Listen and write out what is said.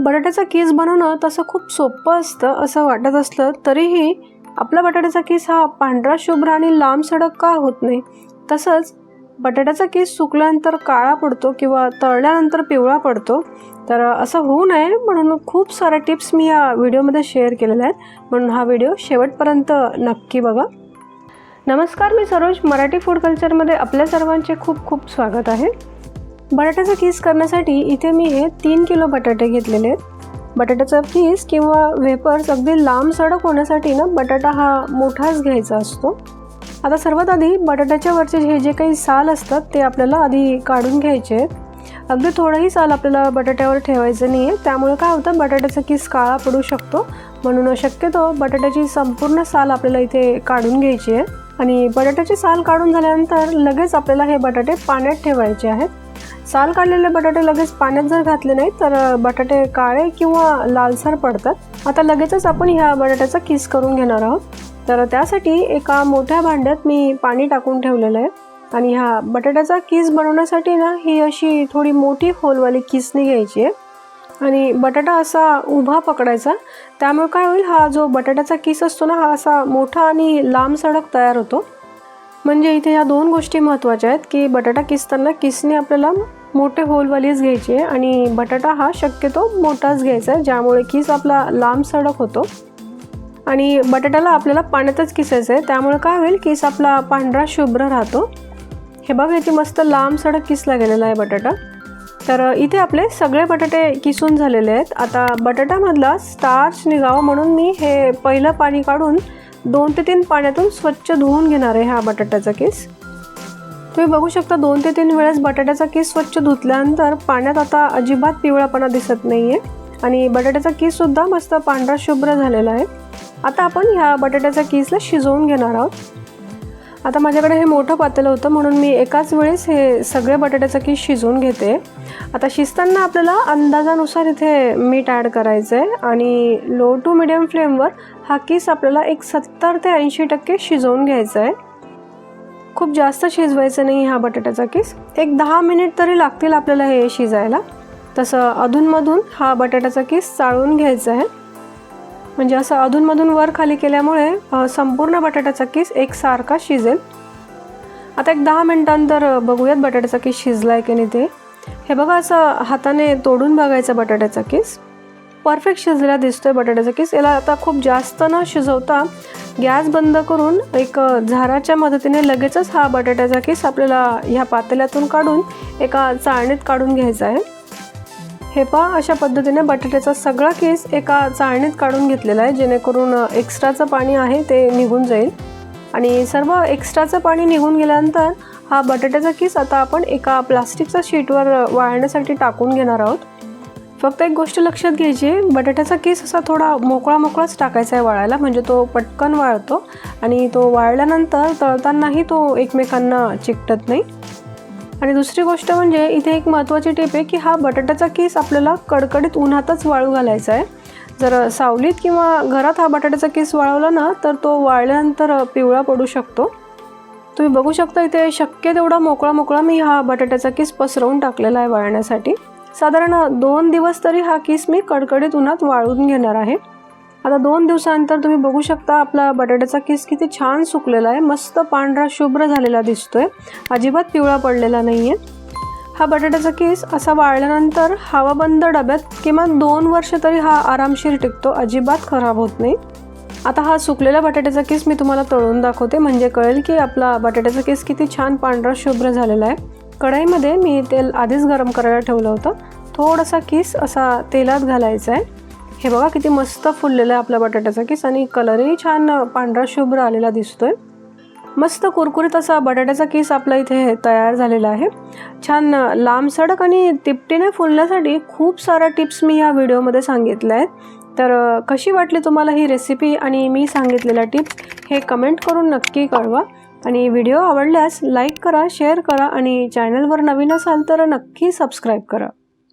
बटाट्याचा केस बनवणं तसं खूप सोपं असतं असं वाटत असलं तरीही आपला बटाट्याचा केस हा पांढरा शुभ्र आणि लांब सडक का होत नाही? तसंच बटाट्याचा केस सुकल्यानंतर काळा पडतो किंवा तळल्यानंतर पिवळा पडतो. तर असं होऊ नये म्हणून खूप साऱ्या टिप्स मी या व्हिडिओमध्ये शेअर केलेल्या आहेत. म्हणून हा व्हिडिओ शेवटपर्यंत नक्की बघा. नमस्कार मी सरोज. मराठी फूड कल्चरमध्ये आपल्या सर्वांचे खूप खूप स्वागत आहे. बटाट्याचा कीस करण्यासाठी इथे मी हे तीन किलो बटाटे घेतलेले आहेत. बटाट्याचा कीस किंवा वेपर्स अगदी लांब सडक होण्यासाठी ना बटाटा हा मोठाच घ्यायचा असतो. आता सर्वात आधी बटाट्याच्या वरचे हे जे काही साल असतात ते आपल्याला आधी काढून घ्यायचे आहेत. अगदी थोडंही साल आपल्याला बटाट्यावर ठेवायचं नाही आहे त्यामुळे काय होतं बटाट्याचा किस काळा पडू शकतो. म्हणून शक्यतो बटाट्याची संपूर्ण साल आपल्याला इथे काढून घ्यायची आहे. आणि बटाट्याची साल काढून झाल्यानंतर लगेच आपल्याला हे बटाटे पाण्यात ठेवायचे आहेत. साल काढलेले बटाटे लगेच पाण्यात जर घातले नाही तर बटाटे काळे किंवा लालसर पडतात. आता लगेचच आपण ह्या बटाट्याचा किस करून घेणार आहोत. तर त्यासाठी एका मोठ्या भांड्यात मी पाणी टाकून ठेवलेलं आहे. आणि ह्या बटाट्याचा किस बनवण्यासाठी ना ही अशी थोडी मोठी होलवाली किसनी घ्यायची आहे. आणि बटाटा असा उभा पकडायचा. त्यामुळे काय होईल हा जो बटाट्याचा किस असतो ना हा असा मोठा आणि लांब सडक तयार होतो. म्हणजे इथे ह्या दोन गोष्टी महत्त्वाच्या आहेत की बटाटा किसताना किसने आपल्याला मोठे होलवालीच घ्यायची आहे आणि बटाटा हा शक्यतो मोठाच घ्यायचा आहे ज्यामुळे किस आपला लांब सडक होतो. आणि बटाट्याला आपल्याला पाण्यातच किसायचं आहे त्यामुळे काय होईल किस आपला पांढरा शुभ्र राहतो. हे बघ याची मस्त लांब सडक किसला गेलेला आहे बटाटा. तर इथे आपले सगळे बटाटे किसून झालेले आहेत. आता बटाट्यामधला स्टार्च निघावं म्हणून मी हे पहिलं पाणी काढून दोन ते तीन पाण्यातून स्वच्छ धुवून घेणार आहे हा बटाट्याचा केस. तुम्ही बघू शकता दोन ते तीन वेळेस बटाट्याचा केस स्वच्छ धुतल्यानंतर पाण्यात आता अजिबात पिवळापणा दिसत नाही आहे आणि बटाट्याचा केससुद्धा मस्त पांढरा शुभ्र झालेला आहे. आता आपण ह्या बटाट्याच्या केसला शिजवून घेणार आहोत. आता माझ्याकडे हे मोठं पातेलं होतं म्हणून मी एकाच वेळेस हे सगळे बटाट्याचा केस शिजवून घेते. आता शिजताना आपल्याला अंदाजानुसार इथे मीठ ॲड करायचं आहे आणि लो टू मिडियम फ्लेमवर हा किस आपल्याला एक सत्तर ते ऐंशी टक्के शिजवून घ्यायचा आहे खूप जास्त शिजवायचं नाही हा बटाट्याचा किस एक दहा मिनिट तरी लागतील आपल्याला हे शिजायला. तसं अधूनमधून हा बटाट्याचा किस चाळून घ्यायचा आहे म्हणजे असं अधूनमधून वर खाली केल्यामुळे संपूर्ण बटाट्याचा किस एकसारखा शिजेल. आता एक दहा मिनिटांतर बघूयात बटाट्याचा किस शिजला आहे की नाही ते. हे बघा असं हाताने तोडून बघायचा बटाट्याचा केस. परफेक्ट शिजलेला दिसतोय बटाट्याचा केस. याला आता खूप जास्त न शिजवता गॅस बंद करून एक झाराच्या मदतीने लगेचच हा बटाट्याचा केस आपल्याला ह्या पातेल्यातून काढून एका चाळणीत काढून घ्यायचा आहे. हे पहा अशा पद्धतीने बटाट्याचा सगळा केस एका चाळणीत काढून घेतलेला आहे. जेणेकरून एक्स्ट्राचं पाणी आहे ते निघून जाईल. आणि सर्व एक्स्ट्राचं पाणी निघून गेल्यानंतर हा बटाट्याचा किस आता आपण एका प्लास्टिकच्या शीटवर वाळण्यासाठी टाकून घेणार आहोत. फक्त एक गोष्ट लक्षात घ्यायची बटाट्याचा केस असा थोडा मोकळा मोकळाच टाकायचा आहे वाळायला म्हणजे तो पटकन वाळतो आणि तो वाळल्यानंतर तळतानाही तो एकमेकांना चिकटत नाही. आणि दुसरी गोष्ट म्हणजे इथे एक महत्त्वाची टीप आहे की हा बटाट्याचा केस आपल्याला कडकडीत उन्हातच वाळू घालायचा आहे. जर सावलीत किंवा घरात हा बटाट्याचा केस वाळवला ना तर तो वाळल्यानंतर पिवळा पडू शकतो. तुम्ही बघू शकता इथे शक्य तेवढा मोकळा मोकळा मी हा बटाट्याचा केस पसरवून टाकलेला आहे वाळण्यासाठी. साधारण दोन दिवस तरी हा केस मी कडकडीत उन्हात वाळून घेणार आहे. आता दोन दिवसानंतर तुम्ही बघू शकता आपला बटाट्याचा केस किती छान सुकलेला आहे. मस्त पांढरा शुभ्र झालेला दिसतोय. अजिबात पिवळा पडलेला नाही आहे हा बटाट्याचा केस असा वाळल्यानंतर हवाबंद डब्यात किमान दोन वर्ष तरी हा आरामशीर टिकतो. अजिबात खराब होत नाही. आता हा सुकलेला बटाट्याचा केस मी तुम्हाला तळून दाखवते. म्हणजे कळेल की आपला बटाट्याचा केस किती छान पांढरा शुभ्र झालेला आहे. कढईमध्ये मी तेल आधीच गरम करायला ठेवलं होतं. थोडासा किस असा तेलात घालायचा आहे. हे बघा किती मस्त फुललेला आहे आपला बटाट्याचा किस आणि कलरही छान पांढरा शुभ्र आलेला दिसतोय. मस्त कुरकुरीत असा बटाट्याचा केस आपला इथे तयार झालेला आहे. छान लांब सडक आणि तिपटीने फुलण्यासाठी खूप साऱ्या टिप्स मी या व्हिडिओमध्ये सांगितल्या आहेत. तर कशी वाटली तुम्हाला ही रेसिपी आणि मी सांगितलेल्या टिप्स हे कमेंट करून नक्की कळवा. आणि व्हिडिओ आवडल्यास लाईक करा शेअर करा आणि चॅनलवर नवीन असाल तर नक्की सबस्क्राईब करा.